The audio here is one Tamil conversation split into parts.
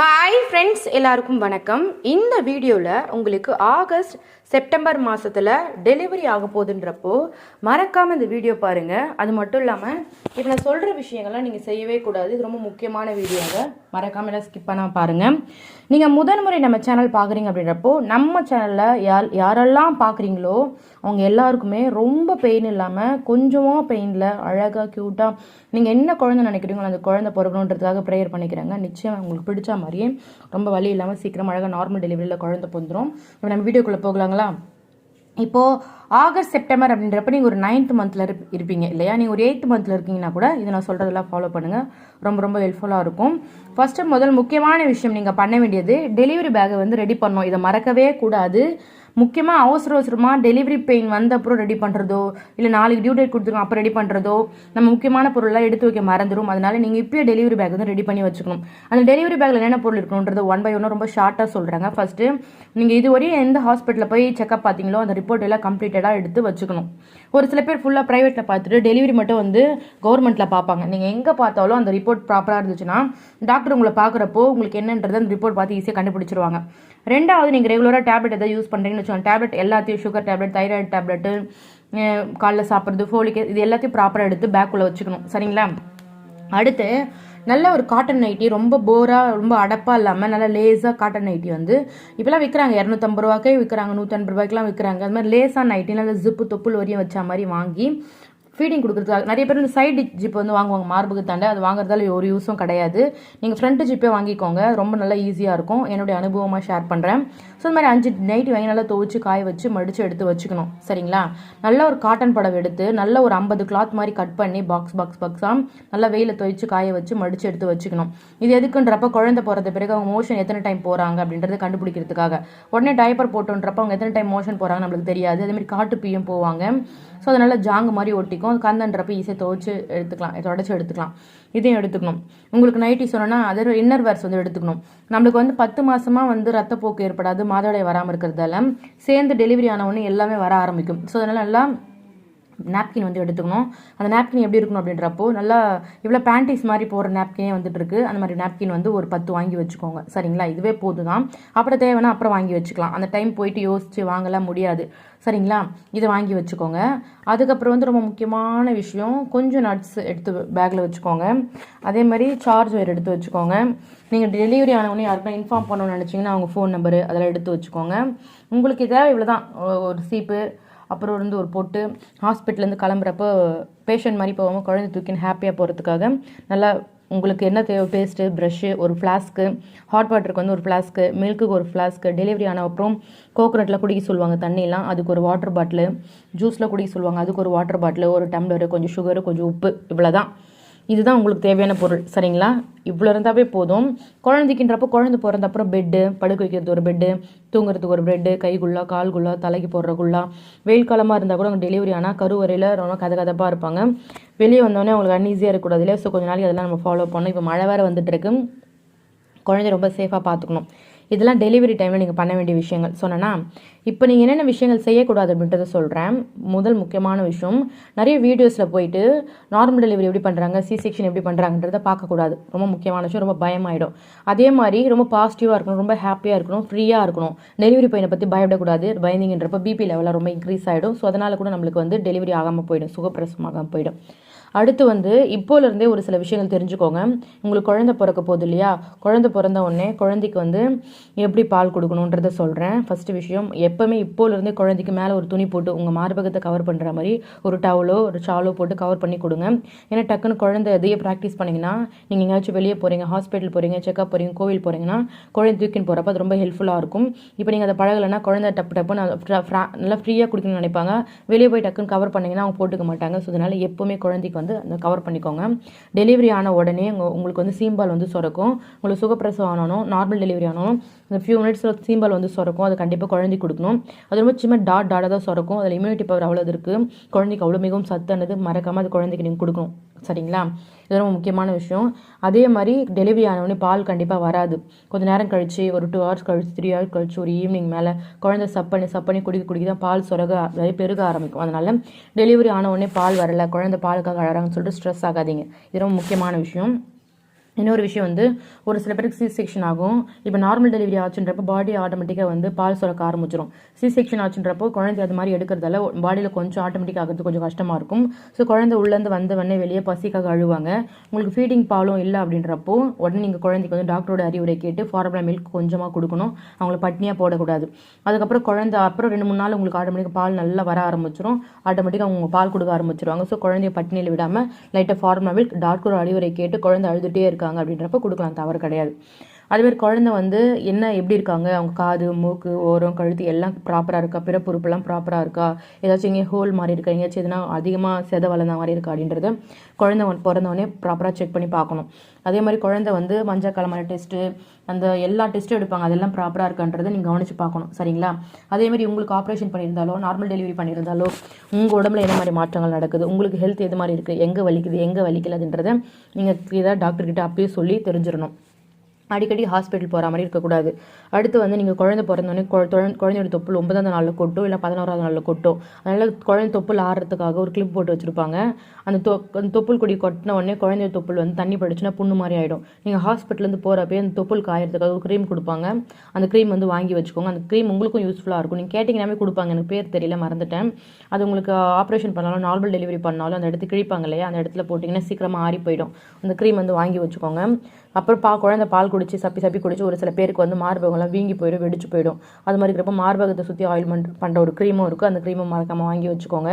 ஹாய் ஃப்ரெண்ட்ஸ் எல்லாருக்கும் வணக்கம். இந்த வீடியோவில் உங்களுக்கு ஆகஸ்ட் செப்டம்பர் மாதத்தில் டெலிவரி ஆக போகுதுன்றப்போ மறக்காமல் இந்த வீடியோ பாருங்கள் அது மட்டும் இல்லாமல் இப்போ நான் சொல்கிற விஷயங்கள்லாம் நீங்கள் செய்யவே கூடாது. இது ரொம்ப முக்கியமான வீடியோங்க. மறக்காமல் எல்லாம் ஸ்கிப் பண்ணால் பாருங்கள் நீங்கள் முதன் முறை நம்ம சேனல் பார்க்குறீங்க அப்படின்றப்போ நம்ம சேனலில் யார் யாரெல்லாம் பார்க்குறீங்களோ அவங்க எல்லாருக்குமே ரொம்ப பெயின் இல்லாமல் கொஞ்சமாக பெயினில் அழகாக க்யூட்டாக நீங்கள் என்ன குழந்தை நினைக்கிறீங்களோ அந்த குழந்தை பிறக்கணுன்றதுக்காக ப்ரேயர் பண்ணிக்கிறேங்க. நிச்சயம் உங்களுக்கு பிடிச்ச மாதிரியே. ரொம்ப வலி இல்லாமல் சீக்கிரம் அழகாக நார்மல் டெலிவரியில் குழந்தை பிறந்துரும். இப்போ நம்ம வீடியோக்குள்ளே போகலாங்களா? இப்போது ஆகஸ்ட் செப்டம்பர் அப்படின்றப்ப நீங்கள் ஒரு நைன்த் மந்தில் இருப்பீங்க இல்லையா? நீங்கள் ஒரு எயித் மந்தில் இருக்கீங்கன்னா கூட இதை நான் சொல்கிறதெல்லாம் ஃபாலோ பண்ணுங்கள் ரொம்ப ரொம்ப ஹெல்ப்ஃபுல்லாக இருக்கும். ஃபஸ்ட்டு முதல் முக்கியமான விஷயம் நீங்கள் பண்ண வேண்டியது டெலிவரி பேக்கை வந்து ரெடி பண்ணணும். இதை மறக்கவே கூடாது. முக்கியமாக அவசர அவசரமாக டெலிவரி பெயின் வந்த அப்புறம் ரெடி பண்ணுறதோ இல்லை நாளைக்கு டியூ டேட் கொடுத்துருக்கோம் அப்போ ரெடி பண்ணுறதோ நம்ம முக்கியமான பொருள்லாம் எடுத்து வைக்க மறந்துடும் அதனால நீங்கள் இப்போயே டெலிவரி பேக் வந்து ரெடி பண்ணி வச்சுக்கணும். அந்த டெலிவரி பேக்கில் என்னென்ன பொருள் இருக்கணுன்றது ஒன் பை ஒன்று ரொம்ப ஷார்ட்டாக சொல்கிறாங்க ஃபஸ்ட்டு நீங்கள் இதுவரையும் எந்த ஹாஸ்பிட்டலில் போய் செக்அப் பார்த்தீங்களோ அந்த ரிப்போர்ட் எல்லாம் கம்ப்ளீட்டடாக எடுத்து வச்சுக்கணும். ஒரு சில பேர் ஃபுல்லாக ப்ரைவேட்டில் பார்த்துட்டு டெலிவரி மட்டும் வந்து கவர்மெண்ட்டில் பார்ப்பாங்க. நீங்கள் எங்கே பார்த்தாலும் அந்த ரிப்போர்ட் ப்ராப்பராக இருந்துச்சுன்னா டாக்டர் உங்களை பார்க்குறப்போ உங்களுக்கு என்னன்றது அந்த ரிப்போர்ட் பார்த்து ஈஸியாக கண்டுபிடிச்சிருவாங்க. ரெண்டாவது நீங்கள் ரெகுலராக டேப்லெட் எதாவது யூஸ் பண்ணுறீங்கன்னு வச்சுக்கோங்க. டேப்லெட் எல்லாத்தையும் சுகர் டேப்லெட் தைராய்டு டேப்லெட்டு காலைல சாப்பிட்றது ஃபோலிக் இது எல்லாத்தையும் ப்ராப்பராக எடுத்து பேக்குள்ளே வச்சுக்கணும். சரிங்களா? அடுத்து நல்ல ஒரு காட்டன் நைட்டி ரொம்ப போராக ரொம்ப அடப்பாக இல்லாமல் நல்ல லேஸாக காட்டன் நைட்டி வந்து இப்போலாம் விற்கிறாங்க இரநூத்தம்பது ரூபாய்க்கே விற்கிறாங்க நூற்றம்பது ரூபாய்க்குலாம் விற்கிறாங்க அது மாதிரி லேஸாக நைட்டி நல்ல ஜிப்பு தொப்புள் வரையும் வச்ச மாதிரி வாங்கி ஃபீடிங் கொடுக்குறதுக்காக. நிறைய பேர் இந்த சைடு ஜிப் வந்து வாங்குவாங்க மார்புக்கு தாண்ட. அது வாங்குறதால ஒரு யூஸும் கிடையாது. நீங்கள் ஃப்ரண்ட் ஜிப்பே வாங்கிக்கோங்க. ரொம்ப நல்லா ஈஸியாக இருக்கும். என்னுடைய அனுபவமாக ஷேர் பண்ணுறேன் ஸோ இந்த மாதிரி அஞ்சு நைட்டு வாங்கி நல்லா துவச்சி காய வச்சு மடித்து எடுத்து வச்சுக்கணும். சரிங்களா? நல்ல ஒரு காட்டன் படம் எடுத்து நல்ல ஒரு ஐம்பது கிளாத் மாதிரி கட் பண்ணி பாக்ஸ் பாக்ஸ் பாக்ஸாக நல்லா வெயில துவைச்சு காய வச்சு மடித்து எடுத்து வச்சுக்கணும். இது எதுக்குன்றப்ப குழந்தை போகிறது பிறகு அவங்க மோஷன் எத்தனை டைம் போகிறாங்க அப்படின்றத கண்டுபிடிக்கிறதுக்காக. உடனே டைப்பர் போட்டோன்றப்ப அவங்க எத்தனை டைம் மோஷன் போகிறாங்க நம்மளுக்கு தெரியாது. அதேமாதிரி காட்டு பீயும் போவாங்க. ஸோ அதனால் ஜாங்கு மாதிரி ஒட்டிக்கும். கந்தன்றப்ப ஈஸியாக துவைச்சு எடுத்துக்கலாம். தொடச்சி எடுத்துக்கலாம். இதையும் எடுத்துக்கணும். உங்களுக்கு நைட்டி சொன்னோன்னா அதர் இன்னர் வேர்ஸ் வந்து எடுத்துக்கணும். நம்மளுக்கு வந்து பத்து மாதமாக வந்து ரத்தப்போக்கு ஏற்படாது மாதவிடாய் வராமல் இருக்கிறதால. சேர்ந்து டெலிவரி ஆனவொடனே எல்லாமே வர ஆரம்பிக்கும். ஸோ அதனால் நல்லா நாப்கின் வந்து எடுத்துக்கணும். அந்த நாப்கின் எப்படி இருக்கணும் அப்படின்றப்போ நல்லா இவ்வளோ பேண்டிஸ் மாதிரி போகிற நாப்கினே வந்துட்டு இருக்கு. அந்த மாதிரி நாப்கின் வந்து ஒரு பத்து வாங்கி வச்சுக்கோங்க. சரிங்களா? இதுவே போதும் தான் அப்புறம் தேவைன்னா அப்புறம் வாங்கி வச்சுக்கலாம். அந்த டைம் போயிட்டு யோசிச்சு வாங்கலாம் முடியாது. சரிங்களா? இதை வாங்கி வச்சுக்கோங்க. அதுக்கப்புறம் வந்து ரொம்ப முக்கியமான விஷயம் கொஞ்சம் நட்ஸ் எடுத்து பேக்கில் வச்சுக்கோங்க. அதே மாதிரி சார்ஜ் ஒயர் எடுத்து வச்சுக்கோங்க. நீங்கள் டெலிவரி ஆனவொடனே யாருக்கும் இன்ஃபார்ம் பண்ணணும்னு நினச்சிங்கன்னா அவங்க ஃபோன் நம்பரு அதெல்லாம் எடுத்து வச்சுக்கோங்க. உங்களுக்கு தேவை இவ்வளோ தான் ஒரு சீப்பு அப்புறம் வந்து ஒரு பொட்டு ஹாஸ்பிட்டல்லேருந்து கிளம்புறப்போ பேஷண்ட் மாதிரி போகாமல் குழந்தை தூக்கின்னு ஹாப்பியாக போகிறதுக்காக நல்லா உங்களுக்கு என்ன தேவை பேஸ்ட்டு ப்ரஷ்ஷு ஒரு ஃப்ளாஸ்க்கு ஹாட் வாட்டருக்கு வந்து ஒரு ஃப்ளாஸ்க்கு மில்க்குக்கு ஒரு ஃப்ளாஸ்க்கு டெலிவரி ஆன அப்புறம் கோகோனட்டில் குடிக்க சொல்லுவாங்க தண்ணியெலாம் அதுக்கு ஒரு வாட்டர் பாட்டிலு ஜூஸில் குடிக்க சொல்லுவாங்க. அதுக்கு ஒரு வாட்டர் பாட்டிலு ஒரு டம்ளரு கொஞ்சம் சுகரு கொஞ்சம் உப்பு இவ்வளோ தான் இதுதான் உங்களுக்கு தேவையான பொருள் சரிங்களா? இவ்வளோ இருந்தாவே போதும். குழந்தைக்குன்றப்போ குழந்தை பிறந்த அப்புறம் பெட்டு படுக்க வைக்கிறது ஒரு பெட்டு தூங்குறதுக்கு ஒரு பெட்டு கைக்குள்ளா கால்குள்ளா தலைக்கு போடுறக்குள்ளா வெயில் காலமாக இருந்தால் கூட அவங்க டெலிவரி ஆனால் கருவறையில் ரொம்ப கதை கதப்பாக இருப்பாங்க. வெளியே வந்தோடனே அவங்களுக்கு அன்ஈஸியாக இருக்கக்கூடாது இல்லையா ஸோ கொஞ்ச நாளைக்கு அதெல்லாம் நம்ம ஃபாலோ பண்ணணும் இப்போ மழை வேறு வந்துட்டு இருக்கு. குழந்தை ரொம்ப சேஃபாக பார்த்துக்கணும். இதெல்லாம் டெலிவரி டைமில் நீங்கள் பண்ண வேண்டிய விஷயங்கள். சொன்னேன்னா இப்போ நீங்கள் என்னென்ன விஷயங்கள் செய்யக்கூடாது அப்படின்றத சொல்கிறேன் முதல் முக்கியமான விஷயம் நிறைய வீடியோஸில் போயிட்டு நார்மல் டெலிவரி எப்படி பண்ணுறாங்க சி செக்ஷன் எப்படி பண்ணுறாங்கன்றத பார்க்கக்கூடாது. ரொம்ப முக்கியமான விஷயம் ரொம்ப பயமாயிடும். அதே மாதிரி ரொம்ப பாசிட்டிவாக இருக்கணும் ரொம்ப ஹாப்பியாக இருக்கணும் ஃப்ரீயாக இருக்கணும். டெலிவரி பையனை பற்றி பயப்படக்கூடாது. பயந்திங்கன்றப்ப பிபி லெவலில் ரொம்ப இன்க்ரீஸ் ஆகிடும் ஸோ அதனால் கூட நம்மளுக்கு வந்து டெலிவரி ஆகாமல் போயிடும் சுகப்பிரசமாகாமல் போயிடும். அடுத்து வந்து இப்போலேருந்தே ஒரு சில விஷயங்கள் தெரிஞ்சுக்கோங்க. உங்களுக்கு குழந்தை பிறக்க போகுது இல்லையா? குழந்தை பிறந்த உடனே குழந்தைக்கு வந்து எப்படி பால் கொடுக்கணுன்றத சொல்கிறேன் ஃபஸ்ட்டு விஷயம் எப்போவுமே இப்போலேருந்தே குழந்தைக்கு மேலே ஒரு துணி போட்டு உங்கள் மார்பகத்தை கவர் பண்ணுற மாதிரி ஒரு டவலோ ஒரு ஷாலோ போட்டு கவர் பண்ணி கொடுங்க. ஏன்னா டக்குன்னு குழந்தை இதையே ப்ராக்டிஸ் பண்ணிங்கன்னா நீங்கள் எங்கேயாச்சும் வெளியே போகிறீங்க ஹாஸ்பிட்டல் போகிறீங்க செக்அப் போகிறீங்க கோவில் போகிறீங்கன்னா குழந்தை தூக்கின்னு போகிறப்ப அது ரொம்ப ஹெல்ப்ஃபுல்லாக இருக்கும். இப்போ நீங்கள் அதை பழகலைன்னா குழந்தை டப்பு டப்புன்னு நல்லா ஃப்ரீயாக குடிக்கணும்னு நினைப்பாங்க. வெளியே போய் டக்குன்னு கவர் பண்ணிங்கன்னா அவங்க போட்டுக்க மாட்டாங்க. ஸோ அதனால் எப்போவுமே குழந்தைக்கு வந்து அந்த கவர் பண்ணிக்கோங்க. டெலிவரி ஆன உடனே உங்களுக்கு வந்து சீம்பால் வந்து சுரக்கும். உங்களுக்கு சுகப்பிரசவம் ஆனாலும் நார்மல் டெலிவரி ஆனாலும் அந்த ஃபியூ மினிட்ஸில் சீம்பால் வந்து சுரக்கும். அது கண்டிப்பாக குழந்தை கொடுக்கணும். அது ரொம்ப சின்ன டாட் டாட்டாக தான் சுரக்கும். அதில் இம்யூனிட்டி பவர் அவ்வளோ இருக்குது குழந்தைக்கு அவ்வளோ மிகவும் சத்தானது மறக்காமல் அது குழந்தைக்கு நீங்கள் கொடுக்கணும். சரிங்களா? இது ரொம்ப முக்கியமான விஷயம். அதே மாதிரி டெலிவரி ஆனவொடனே பால் கண்டிப்பாக வராது. கொஞ்சம் நேரம் கழிச்சு ஒரு டூ ஹவர்ஸ் கழிச்சு த்ரீ ஹவர்ஸ் கழிச்சு ஒரு ஈவினிங் மேலே குழந்தை சப் பண்ணி சப் பண்ணி குடிக்க குடிக்க தான் பால் சுரக நிறைய பெருக ஆரம்பிக்கும். அதனால் டெலிவரி ஆனவுடனே பால் வரல குழந்தை பாலுக்காக அழறாங்கன்னு சொல்லிட்டு ஸ்ட்ரெஸ் ஆகாதீங்க. இது ரொம்ப முக்கியமான விஷயம். இன்னொரு விஷயம் வந்து ஒரு சில பேருக்கு சி செக்ஷன் ஆகும். இப்போ நார்மல் டெலிவரி ஆச்சுன்றப்போ பாடி ஆட்டோமேட்டிக்காக வந்து பால் சுரக்க ஆரம்பிச்சிடும் சி செக்ஷன் ஆச்சுன்றப்போ குழந்தை அது மாதிரி எடுக்கிறதால பாடியில் கொஞ்சம் ஆட்டோமேட்டிக் ஆகிறது கொஞ்சம் கஷ்டமாக இருக்கும். ஸோ குழந்தை உள்ளேருந்து வந்த உடனே வெளியே பசிக்காக அழுவாங்க. உங்களுக்கு ஃபீடிங் பாலும் இல்லை அப்படின்றப்போ உடனே நீங்கள் குழந்தைக்கு வந்து டாக்டரோட அறிவுரை கேட்டு ஃபார்முலா மில்க் கொஞ்சமாக கொடுக்கணும். அவங்கள பட்னியாக போடக்கூடாது. அதுக்கப்புறம் குழந்தை அப்புறம் ரெண்டு மூணு நாள் உங்களுக்கு ஆட்டோமேட்டிக்காக பால் நல்லா வர ஆரம்பிச்சிடும் ஆட்டோமேட்டிக்காக அவங்க பால் கொடுக்க ஆரம்பிச்சிருவாங்க. ஸோ குழந்தைய பட்னியில் விடாமல் லைட்டாக ஃபார்முலா மில்க் டாக்டரோட அறிவுரை கேட்டு குழந்தை அழுதுகிட்டே இருக்காங்க அப்படின்றப்ப கொடுக்கலாம் தவறு கிடையாது. அதுமாரி குழந்தை வந்து என்ன எப்படி இருக்காங்க? அவங்க காது மூக்கு ஓரம் கழுத்து எல்லாம் ப்ராப்பராக இருக்கா? பிறப்புறுப்புலாம் ப்ராப்பராக இருக்கா? ஏதாச்சும் இங்கே ஹோல் மாதிரி இருக்கா? எங்கேயாச்சும் எதுனா அதிகமாக செத வளர்ந்த மாதிரி இருக்கா? அப்படின்றத குழந்தை பிறந்தவொடனே ப்ராப்பராக செக் பண்ணி பார்க்கணும். அதே மாதிரி குழந்தை வந்து மஞ்சள் கலமலை டெஸ்ட்டு அந்த எல்லா டெஸ்ட்டும் எடுப்பாங்க. அதெல்லாம் ப்ராப்பராக இருக்கான்றதை நீங்கள் கவனிச்சு பார்க்கணும். சரிங்களா? அதே மாதிரி உங்களுக்கு ஆப்ரேஷன் பண்ணியிருந்தாலோ நார்மல் டெலிவரி பண்ணியிருந்தாலோ உங்கள் உடம்புல என்ன மாதிரி மாற்றங்கள் நடக்குது? உங்களுக்கு ஹெல்த் எது மாதிரி இருக்குது எங்கே வலிக்குது? எங்கே வலிக்கலதுன்றதை நீங்கள் இதாக டாக்டர்கிட்ட அப்பயே சொல்லி தெரிஞ்சிடணும். அடிக்கடி ஹாஸ்பிட்டல் போகிற மாதிரி இருக்கக்கூடாது. அடுத்து வந்து நீங்கள் குழந்தை பிறந்தோடனே குழந்தையோட தொப்புள் ஒன்பதாவது நாளில் கொட்டும் இல்லை பதினோராவது நாளில் கொட்டும் அதனால் குழந்தை தொப்புள் ஆடுறதுக்காக ஒரு கிளிப் போட்டு வச்சுருப்பாங்க. அந்த தொ அந்த தொப்புள் கொடி கொட்டின உடனே குழந்தையோட தொப்புள் வந்து தண்ணி படிச்சுன்னா புண்ணு மாதிரி ஆகிடும் நீங்கள் ஹாஸ்பிட்டலேருந்து போகிறப்பே அந்த தொப்புள் காயறதுக்காக ஒரு க்ரீம் கொடுப்பாங்க. அந்த க்ரீம் வந்து வாங்கி வச்சுக்கோங்க. அந்த க்ரீம் உங்களுக்கும் யூஸ்ஃபுல்லாக இருக்கும். நீங்கள் கேட்டிங்கனாமே கொடுப்பாங்க. எனக்கு பேர் தெரியல மறந்துட்டேன். அது உங்களுக்கு ஆப்ரேஷன் பண்ணாலும் நார்மல் டெலிவரி பண்ணாலும் அந்த இடத்துக்கு கிழிப்பாங்க இல்லையா? அந்த இடத்துல போட்டிங்கன்னா சீக்கிரமாக ஆறி போயிடும். அந்த க்ரீம் வந்து வாங்கி வச்சுக்கோங்க. அப்புறம் பா குழந்தை பால் குடிச்சு சப்பி சப்பி குடிச்சு ஒரு சில பேருக்கு வந்து மார்பகம்லாம் வீங்கி போயிடும் வெடிச்சு போயிடும். அது மாதிரி இருக்கிறப்ப மார்பகத்தை சுற்றி ஆயில்மெண்ட் பண்ணுற ஒரு க்ரீமும் இருக்குது அந்த க்ரீமும் மறக்காமல் வாங்கி வச்சுக்கோங்க.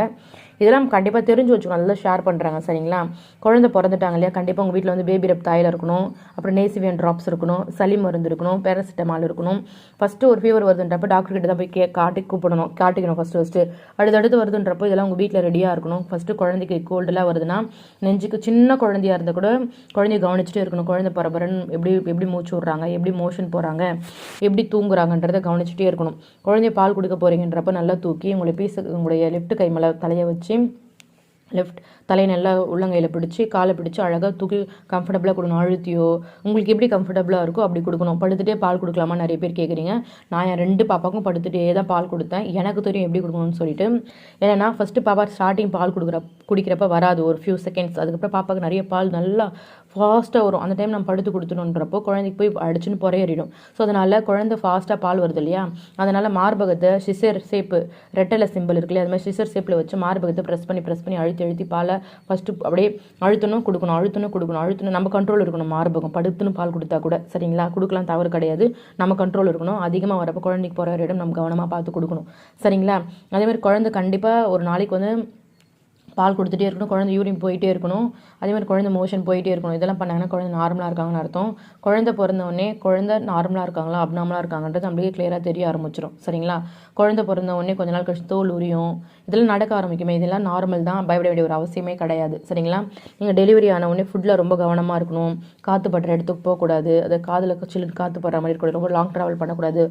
இதெல்லாம் கண்டிப்பாக தெரிஞ்சு வச்சுக்கணும். நல்லா ஷேர் பண்ணுறாங்க சரிங்களா? குழந்தை பிறந்துட்டாங்க இல்லையா? கண்டிப்பாக உங்கள் வீட்டில் வந்து பேபி ரப் தாயில் இருக்கணும். அப்புறம் நேசிவியன் ட்ராப்ஸ் இருக்கணும். சளி மருந்து இருக்கணும். பேராசிட்டமால் இருக்கணும். ஃபஸ்ட்டு ஒரு ஃபீவர் வருதுன்றப்ப டாக்டர் கிட்ட தான் போய் கே காட்டி கூப்பிடணும். காட்டிக்கணும் ஃபஸ்ட்டு ஃபஸ்ட்டு அடுத்தடுத்து வருதுன்றப்போ இதெல்லாம் உங்கள் வீட்டில் ரெடியாக இருக்கணும். ஃபஸ்ட்டு குழந்தைக்கு கோல்டெலாம் வருதுன்னா நெஞ்சுக்கு சின்ன குழந்தையாக இருந்தால் கூட குழந்தைய கவனிச்சுட்டே இருக்கணும். குழந்தை பரபரன்னு எப்படி எப்படி மூச்சு விட்றாங்க? எப்படி மோஷன் போகிறாங்க எப்படி தூங்குறாங்கன்றதை கவனிச்சுட்டே இருக்கணும். குழந்தைய பால் கொடுக்க போகிறீங்கன்றப்ப நல்லா தூக்கி உங்களை பீச உங்களுடைய லெஃப்ட் கை மேலே தலையை வச்சு லெஃப்ட் தலையை நல்லா உள்ளங்கையில் பிடிச்சி காலை பிடிச்சி அழகாக தூக்கி கம்ஃபர்டபுளாக கொடுக்கணும் அழுத்தியோ உங்களுக்கு எப்படி கம்ஃபர்டபுளாக இருக்கோ அப்படி கொடுக்கணும். படுத்துகிட்டே பால் கொடுக்கலாமா? நிறைய பேர் கேட்குறீங்க நான் என் ரெண்டு பாப்பாக்கும் படுத்துகிட்டே தான் பால் கொடுத்தேன். எனக்கு தெரியும் எப்படி கொடுக்கணும்னு சொல்லிட்டு. ஏன்னா ஃபஸ்ட்டு பாப்பா ஸ்டார்டிங் பால் கொடுக்குற குடிக்கிறப்ப வராது. ஒரு ஃபியூ செகண்ட்ஸ் அதுக்கப்புறம் பாப்பாவுக்கு நிறைய பால் நல்லா ஃபாஸ்ட்டாக வரும். அந்த டைம் நம்ம படுத்து கொடுத்துணுன்றப்போ குழந்தைக்கு போய் அடிச்சுன்னு புறையறிடும் ஸோ அதனால் குழந்தை ஃபாஸ்ட்டாக பால் வருது இல்லையா? அதனால் மார்பகத்தை சிசர் ஷேப்பு ரெட்டலை சிம்பிள் இருக்கு இல்லையா? அது மாதிரி சிசர் ஷேப்பில் வச்சு மார்பகத்தை ப்ரெஸ் பண்ணி ப்ரெஸ் பண்ணி அழுத்தி அழுத்தி பாலை ஃபஸ்ட்டு அப்படியே அழுத்தணும் கொடுக்கணும் அழுத்தணும் கொடுக்கணும் அழுத்தணும். நம்ம கண்ட்ரோல் இருக்கணும் மார்பகம். படுத்துன்னு பால் கொடுத்தா கூட. சரிங்களா? கொடுக்கலாம் தவறு கிடையாது. நம்ம கண்ட்ரோல் இருக்கணும். அதிகமாக வரப்போ குழந்தைக்கு போகிற இடம் நம்ம கவனமாக பார்த்து கொடுக்கணும். சரிங்களா? அதேமாதிரி குழந்தை கண்டிப்பாக ஒரு நாளைக்கு வந்து பால் கொடுத்துட்டே இருக்கணும் குழந்தை யூரின் போயிட்டே இருக்கணும். அதே மாதிரி குழந்தை மோஷன் போயிட்டே இருக்கணும். இதெல்லாம் பண்ணாங்கன்னா குழந்தை நார்மலாக இருக்காங்கன்னு அர்த்தம். குழந்தை பிறந்தவொடனே குழந்தை நார்மலாக இருக்காங்களா அப்நார்மலாக இருக்காங்கன்றது நம்மளுக்கே கிளியராக தெரிய ஆரம்பிச்சிடும் சரிங்களா? குழந்தை பிறந்தவொடனே கொஞ்ச நாள் கழிச்சு தோல் உரியும். இதெல்லாம் நடக்க ஆரம்பிக்குமே. இதெல்லாம் நார்மல் தான். பயப்பட வேண்டிய ஒரு அவசியமே கிடையாது. சரிங்களா? நீங்கள் டெலிவரி ஆன உடனே ஃபுட்டில் ரொம்ப கவனமாக இருக்கணும். காற்று படுற இடத்துக்கு போகக்கூடாது. அதை காதில் சில்லுன்னு காற்று படுற மாதிரி இருக்கக்கூடாது. ரொம்ப லாங் ட்ராவல் பண்ணக்கூடாது.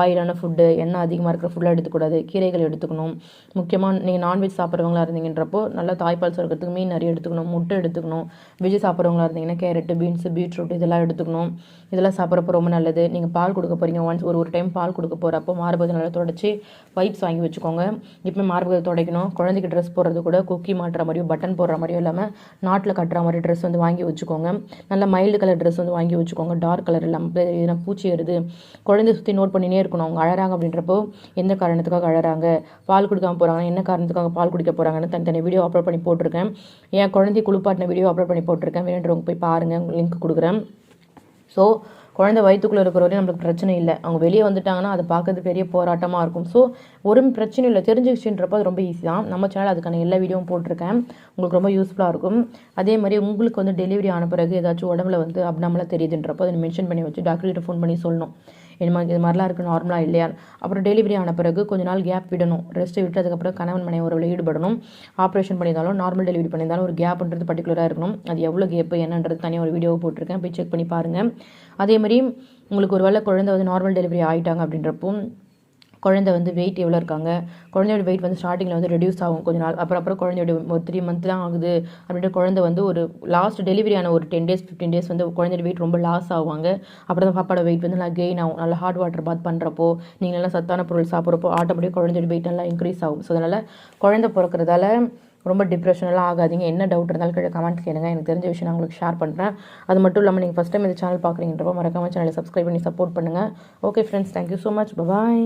ஆயிலான ஃபுட்டு எண்ணெய் அதிகமாக இருக்கிற ஃபுட்டெலாம் எடுத்துக்கூடாது. கீரைகள் எடுத்துக்கணும். முக்கியமாக நீங்கள் நான்வெஜ் சாப்பிட்றவங்களா இருந்தீங்கன்றப்போ நல்லா தாய்ப்பால் சுரக்கிறதுக்கு மீன் நிறைய எடுத்துக்கணும். முட்டை எடுத்துக்கணும். வெஜ் சாப்பிட்றவங்களா இருந்தீங்கன்னா கேரட்டு பீன்ஸு பீட்ரூட் இதெல்லாம் எடுத்துக்கணும். இதெல்லாம் சாப்பிட்றப்போ ரொம்ப நல்லது. நீங்கள் பால் கொடுக்க போகிறீங்க ஒன்ஸ் ஒரு ஒரு டைம் பால் கொடுக்க போகிறப்போ மார்பக நல்லா தொடச்சி பைப்ஸ் வாங்கி வச்சுக்கோங்க. இப்போ மார்பக துடைக்கணும். குழந்தைக்கு ட்ரெஸ் போடுறது கூட குக்கி மாட்டுற மாதிரியோ பட்டன் போடுற மாதிரியோ இல்லாமல் நாட்டில் கட்டுற மாதிரி ட்ரெஸ் வந்து வாங்கி வச்சுக்கோங்க. நல்லா மைல்டு கலர் ட்ரெஸ் வந்து வாங்கி வச்சுக்கோங்க. டார்க் கலர் இல்லாமல் எதுனா பூச்சி வருது குழந்தைய சுற்றி நோட் பண்ணினே இருக்கணும். அவங்க அழறாங்க அப்படின்றப்போ எந்த காரணத்துக்காக அழகாங்க பால் கொடுக்காம போகிறாங்க என்ன காரணத்துக்காக பால் குடிக்க போகிறாங்கன்னு தனித்தனி வீடியோ அப்லோட் பண்ணி போட்டிருக்கேன். என் குழந்தை குளிப்பாட்டின வீடியோ அப்லோட் பண்ணி போட்டிருக்கேன். வேணுன்றவங்க போய் பாருங்கள் லிங்க் கொடுக்குறேன். ஸோ குழந்தை வயிற்றுக்குள்ளே இருக்கிற வரையும் நம்மளுக்கு பிரச்சனை இல்லை. அவங்க வெளியே வந்துட்டாங்கன்னா அதை பார்க்கறது பெரிய போராட்டமாக இருக்கும். ஸோ ஒரு பிரச்சனை இல்லை. தெரிஞ்சுக்கிச்சுன்றப்போ அது ரொம்ப ஈஸி தான். நம்ம சேனல் அதுக்கான எல்லா வீடியோவும் போட்டிருக்கேன். உங்களுக்கு ரொம்ப யூஸ்ஃபுல்லாக இருக்கும். அதே மாதிரி உங்களுக்கு வந்து டெலிவரி ஆன பிறகு ஏதாச்சும் உடம்புல வந்து அப்னாமலாக தெரியுதுன்றப்போ அதை மென்ஷன் பண்ணி வச்சு டாக்டர்கிட்ட ஃபோன் பண்ணி சொல்லணும். இது இது மாதிரிலாம் இருக்குது நார்மலாக இல்லையா? அப்புறம் டெலிவரி ஆன பிறகு கொஞ்ச நாள் கேப் விடணும். ரெஸ்ட் விட்டு அதுக்கப்புறம் கணவன் மனைவி உறவில் ஈடுபடணும். ஆப்ரேஷன் பண்ணியிருந்தாலும் நார்மல் டெலிவரி பண்ணியிருந்தாலும் ஒரு கேப்ன்றது பர்டிகுலராக இருக்கணும். அது எவ்வளோ கேப்பு என்னன்றது தனியாக ஒரு வீடியோ போட்டிருக்கேன். போய் செக் பண்ணி பாருங்கள் அதே மாதிரி உங்களுக்கு ஒரு வேளை குழந்தை வந்து நார்மல் டெலிவரி ஆகிட்டாங்க அப்படின்றப்போ குழந்தை வந்து வெயிட் எவ்வளோ இருக்காங்க? குழந்தையோட வெயிட் வந்து ஸ்டார்டிங்கில் வந்து ரெடியூஸ் ஆகும் கொஞ்ச நாள். அப்புறம் அப்புறம் குழந்தையோட ஒரு த்ரீ மந்த் தான் ஆகுது. அப்படின்ற குழந்தை வந்து ஒரு லாஸ்ட் டெலிவரியான ஒரு டென் டேஸ் ஃபிஃப்டீன் டேஸ் வந்து குழந்தையோட வெயிட் ரொம்ப லாஸ் ஆகுவாங்க. அப்புறம் தான் பாப்பாவோட வெயிட் வந்து நல்லா கெயின் ஆகும். நல்லா ஹாட் வாட்டர் பாத் பண்ணுறப்போ நீங்கள் நல்லா சத்தான பொருள் சாப்பிட்றப்போ ஆட்டோமேட்டிக் குழந்தையோட வெயிட் நல்லா இன்க்ரீஸ் ஆகும். ஸோ அதனால் குழந்தை பிறக்கிறதால ரொம்ப டிப்ரெஷனெல்லாம் ஆகாதீங்க. என்ன டவுட் இருந்தாலும் கீழே கமெண்ட் கேளுங்க. எனக்கு தெரிஞ்ச விஷயம் நான் உங்களுக்கு ஷேர் பண்ணுறேன் அது மட்டும் இல்லாமல் நீங்கள் ஃபஸ்ட் டைம் இந்த சேனல் பார்க்குறீங்கன்றப்போ மறக்காமல் சேனலை சப்ஸ்கிரைப் பண்ணி சப்போர்ட் பண்ணுங்கள் okay friends thank you so much bye